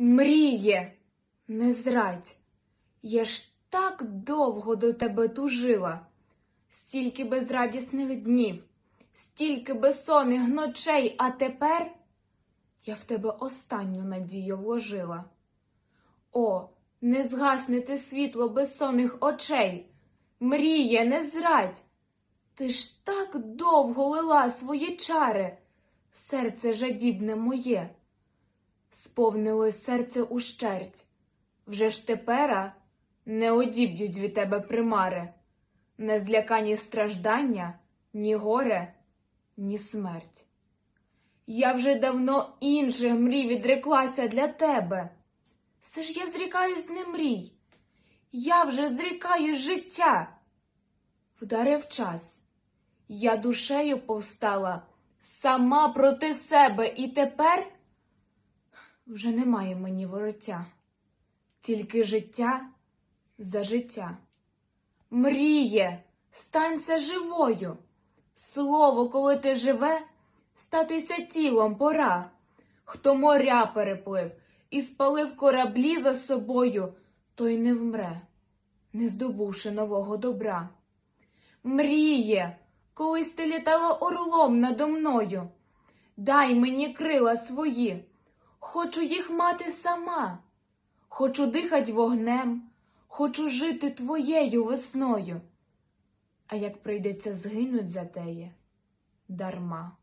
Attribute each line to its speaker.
Speaker 1: Мріє, не зрадь, я ж так довго до тебе тужила, стільки безрадісних днів, стільки безсонних ночей, а тепер я в тебе останню надію вложила. О, не згасне ти світло безсонних очей, мріє, не зрадь. Ти ж так довго лила свої чари, серце жадібне моє. Сповнилось серце ущерть. Вже ж тепера не одіб'ють від тебе примари, не злякані страждання, ні горе, ні смерть. Я вже давно інших мрій відреклася для тебе. Все ж я зрікаюсь не мрій, я вже зрікаюсь життя. Вдарив час, я душею повстала сама проти себе, і тепер вже немає мені вороття, тільки життя за життя. Мріє, станься живою. Слово, коли ти живе, статися тілом пора. Хто моря переплив і спалив кораблі за собою, той не вмре, не здобувши нового добра. Мріє, колись ти літала орлом надо мною. Дай мені крила свої, хочу їх мати сама, хочу дихать вогнем, хочу жити твоєю весною. А як прийдеться згинуть за теє, дарма.